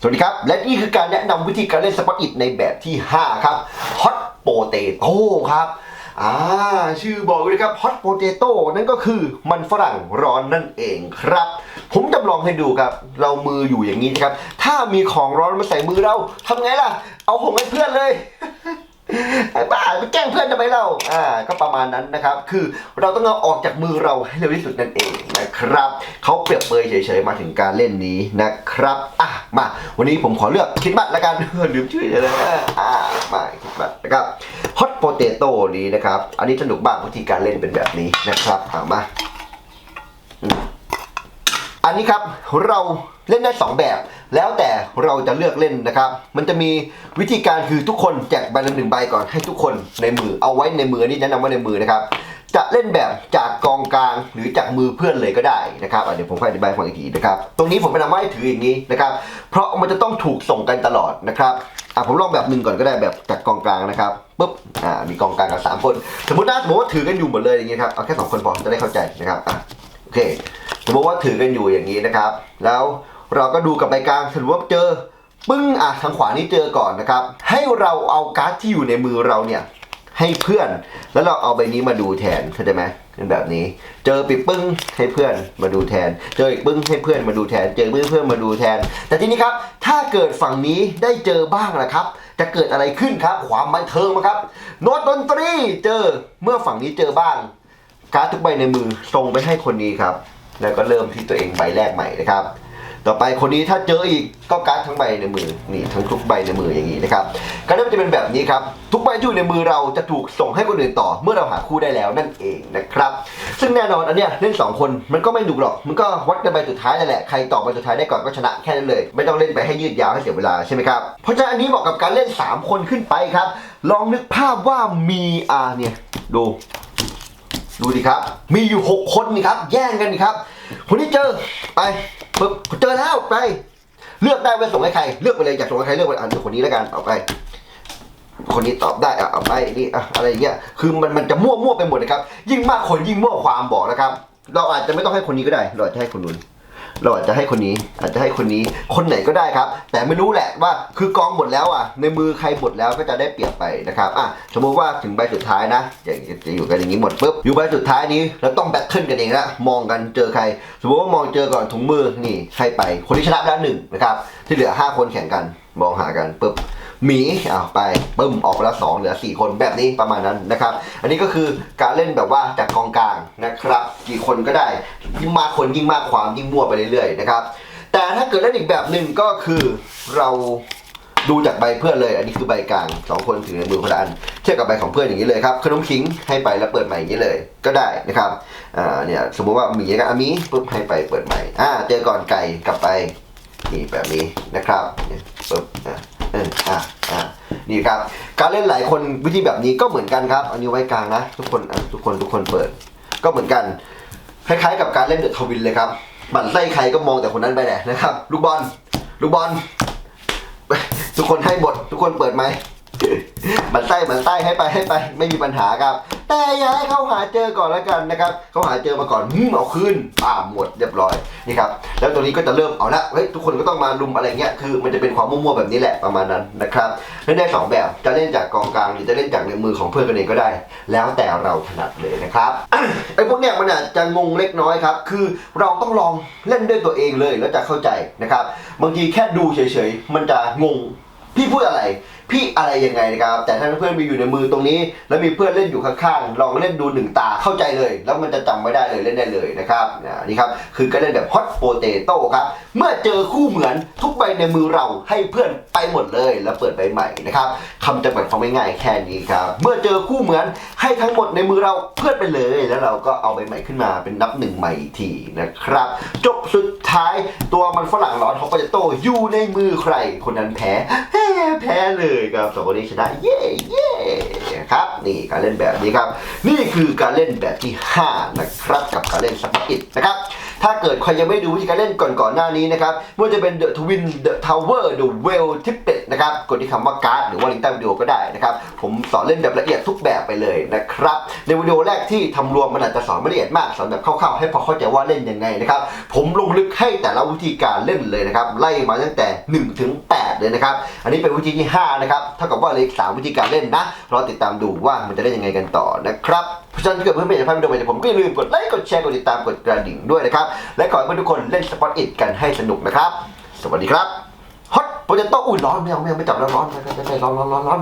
สวัสดีครับ และนี่คือการแนะนำวิธีการเล่นสปอตอิทในแบบที่ 5 ครับฮอตโปเตโต้ครับอ่าชื่อบอกเลยครับฮอตโปเตโต้นั่นก็คือมันฝรั่งร้อนนั่นเองครับ ผมจำลองให้ดูครับ เรามืออยู่อย่างนี้นะครับ ถ้ามีของร้อนมาใส่มือเราทำไงล่ะ เอาหงให้เพื่อนเลย ไอ้บ้าไปแกล้งเพื่อนทำไมเราอ่าก็ประมาณนั้นนะครับ คือเราต้องเอาออกจากมือเราให้เร็วที่สุดนั่นเองนะครับเขาเปรียบเปยเฉยๆมาถึงการเล่นนี้นะครับอะมา วันนี้ผมขอเลือกคิดบัตรละกันลืมชื่อเลยนะอ่ามาคิดบัตรนะครับ Hot Potato นี้นะครับ อันนี้สนุกมากวิธีการเล่นเป็นแบบนี้นะครับเอามาอันนี้ครับเราเล่นได้ 2 แบบ แล้วแต่เราจะเลือกเล่นนะครับ มันจะมีวิธีการคือทุกคนแจกใบละหนึ่งใบก่อนให้ทุกคนในมือเอาไว้ในมือนี่แนะนำว่าในมือนะครับ จะเล่นแบบจากกองกลางหรือจากมือเพื่อนเลยก็ได้นะครับอะเดี๋ยวผมค่อยอธิบายฟังอีกทีนะครับ ตรงนี้ผมแนะนำว่าให้ถืออย่างนี้นะครับ เพราะมันจะต้องถูกส่งกันตลอดนะครับอะผมลองแบบหนึ่งก่อนก็ได้แบบจากกองกลางนะครับปุ๊บอ่ามีกองกลางกับสามคน สมมตินะสมมติว่าถือกันอยู่หมดเลยอย่างนี้ครับเอาแค่สองคนพอจะได้เข้าใจนะครับอะโอเค สมมติว่าถือกันอยู่อย่างนี้นะครับ แล้ว เราก็ดูกับใบกลางสมมติว่าเจอปึ้งอะทางขวานี้เจอก่อนนะครับ ให้เราเอาการ์ดที่อยู่ในมือเราเนี่ยให้เพื่อน แล้วเราเอาใบนี้มาดูแทนเข้าใจไหมเป็นแบบนี้ เจอปิดปึ้งให้เพื่อนมาดูแทน เจออีกปึ้งให้เพื่อนมาดูแทน เจอปึ้งเพื่อนมาดูแทน แต่ทีนี้ครับ ถ้าเกิดฝั่งนี้ได้เจอบ้างนะครับ จะเกิดอะไรขึ้นครับ ความบันเทิงมาครับ โน้ตดนตรีเจอเมื่อฝั่งนี้เจอบ้าง การ์ดทุกใบในมือส่งไปให้คนนี้ครับ แล้วก็เริ่มที่ตัวเองใบแรกใหม่นะครับ ต่อไปคนนี้ถ้าเจออีกก็การ์ดทั้งใบในมือนี่ทั้งทุกใบในมืออย่างนี้นะครับการเริ่มจะเป็นแบบนี้ครับทุกใบที่อยู่ในมือเราจะถูกส่งให้คนอื่นต่อ เมื่อเราหาคู่ได้แล้วนั่นเองนะครับซึ่งแน่นอนอันเนี้ยเล่นสองคนมันก็ไม่ดุหรอก มันก็วัดกันใบสุดท้ายนั่นแหละใครต่อใบสุดท้ายได้ก่อนก็ชนะแค่นั้นเลย ไม่ต้องเล่นไปให้ยืดยาวให้เสียเวลาใช่ไหมครับเพราะฉะนั้นอันนี้เหมาะกับการเล่นสามคนขึ้นไปครับลองนึกภาพว่ามีอ่าเนี่ยดูดูดิครับ มีอยู่ 6 คนนี่ครับ แย่งกันนี่ครับ คนที่เจอ ไป ปึ๊บเจอแล้วไป เลือกได้ว่าส่งให้ใคร เลือกไปเลยอยากส่งให้ใครเลือกไปอ่านคนนี้แล้วกันเอาไป คนนี้ตอบได้อะเอาไปนี่อะอะไรอย่างเงี้ยคือมันมันจะมั่วมั่วไปหมดนะครับ ยิ่งมากคนยิ่งมั่วความบอกนะครับ เราอาจจะไม่ต้องให้คนนี้ก็ได้ เราจะให้คนนู้น เราอาจจะให้คนนี้อาจจะให้คนนี้คนไหนก็ได้ครับ แต่ไม่รู้แหละว่าคือกองหมดแล้วอะ ในมือใครหมดแล้วก็จะได้เปรียบไปนะครับอะสมมุติว่าถึงใบสุดท้ายนะจะจะอยู่กันอย่างนี้หมดปุ๊บอยู่ใบสุดท้ายนี้เราต้องแบทเทิลกันเองละมองกันเจอใคร สมมติว่ามองเจอก่อนถุงมือนี่ใครไป คนที่ชนะแล้วหนึ่งนะครับที่เหลือห้าคนแข่งกันมองหากันปุ๊บ หมีอ้าวไปปึ้มออกไปแล้วสองเหลือสี่คนแบบนี้ประมาณนั้นนะครับ อันนี้ก็คือการเล่นแบบว่าจากกองกลางนะครับ กี่คนก็ได้ยิ่งมากคนยิ่งมากความยิ่งมั่วไปเรื่อยๆนะครับแต่ถ้าเกิดเล่นอีกแบบหนึ่งก็คือเราดูจากใบเพื่อนเลย อันนี้คือใบกลางสองคนถือในมือคนละอันเทียบกับใบของเพื่อนอย่างนี้เลยครับขนมขิงให้ไปแล้วเปิดใหม่อย่างนี้เลยก็ได้นะครับอ่าเนี่ยสมมุติว่าหมีกับอามีปุ๊บให้ไปเปิดใหม่อ่าเจอก่อนไก่กลับไปนี่แบบนี้นะครับเนี่ยปึ๊บอะ เอออะอะนี่ครับ การเล่นหลายคนวิธีแบบนี้ก็เหมือนกันครับ อันนี้ไว้กลางนะ ทุกคนทุกคนทุกคนเปิด ก็เหมือนกัน คล้ายๆ กับการเล่นเดอะทวินเลยครับบั่นไส้ใครก็มองแต่คนนั้นไปแหละนะครับ ลูกบอล ลูกบอล ทุกคนให้บท ทุกคนเปิดไหม ค์บันไส้บันไส้ให้ไปให้ไป ไม่มีปัญหาครับ แต่อย่าให้เขาหาเจอก่อนแล้วกันนะครับเขาหาเจอมาก่อนหืมเอาคืนป่าหมดเรียบร้อยนี่ครับแล้วตัวนี้ก็จะเริ่มเอาละเฮ้ยทุกคนก็ต้องมาลุมอะไรเงี้ยคือ มันจะเป็นความมั่วๆแบบนี้แหละประมาณนั้นนะครับเล่นได้สองแบบจะเล่นจากกองกลางหรือจะเล่นจากในมือของเพื่อนกันเองก็ได้ แล้วแต่เราถนัดเลยนะครับไอ้พวกเนี้ยมันอาจจะงงเล็กน้อยครับคือเราต้องลองเล่นด้วยตัวเองเลยแล้วจะเข้าใจนะครับบางทีแค่ดูเฉยๆมันจะงงพี่พูดอะไร พี่อะไรยังไงนะครับ แต่ถ้าเพื่อนมีอยู่ในมือตรงนี้ แล้วมีเพื่อนเล่นอยู่ข้างๆลองเล่นดูหนึ่งตาเข้าใจเลย แล้วมันจะจำไม่ได้เลยเล่นได้เลยนะครับนี่ครับคือการเล่นแบบฮอตโปเตโต้ครับเมื่อเจอคู่เหมือนทุกใบในมือเราให้เพื่อนไปหมดเลย แล้วเปิดใบใหม่นะครับคำจำกัดความง่ายๆแค่นี้ครับเมื่อเจอคู่เหมือนให้ทั้งหมดในมือเราเพื่อนไปเลย แล้วเราก็เอาใบใหม่ขึ้นมาเป็นนับหนึ่งใหม่อีกทีนะครับจบสุดท้ายตัวมันฝรั่งร้อนฮอตโปเตโต้อยู่ในมือใครคนนั้นแพ้ แพ้เลยครับสองคนนี้ชนะเย้เย้ครับนี่การเล่นแบบนี้ครับ นี่คือการเล่นแบบที่ 5 นะครับ กับการเล่นสปาอิตนะครับ ถ้าเกิดใครยังไม่ดูวิธีการเล่นก่อนก่อนๆหน้านี้นะครับไม่ว่าจะเป็น The Twin The Tower The Well Tippet นะครับกดที่คำว่าการ์ดหรือว่าลิงก์ใต้วิดีโอก็ได้นะครับ ผมสอนเล่นแบบละเอียดทุกแบบไปเลยนะครับ ในวิดีโอแรกที่ทำรวมมันอาจจะสอนไม่ละเอียดมากสอนแบบคร่าวๆให้พอเข้าใจว่าเล่นยังไงนะครับ ผมลงลึกให้แต่ละวิธีการเล่นเลยนะครับ ไล่มาตั้งแต่1ถึง8เลยนะครับ อันนี้เป็นวิธีที่5นะครับเท่ากับว่าเหลขสามวิธีการเล่นนะรอติดตามดูว่ามันจะเล่นยังไงกันต่อนะครับ เพราะฉะนั้นถ้าเกิดเพื่อนๆอยากให้วิดีโอใหม่จากผมก็อย่าลืมกดไลค์กดแชร์กดติดตามกดกระดิ่งด้วยนะครับและขอให้เพื่อนทุกคนเล่นสปอตอิทกันให้สนุกนะครับ สวัสดีครับฮอตโปรเจโต้อุ่นร้อนไม่เอาไม่เอาไม่จับแล้วร้อนไม่ไม่ไม่ร้อนร้อนร้อนร้อน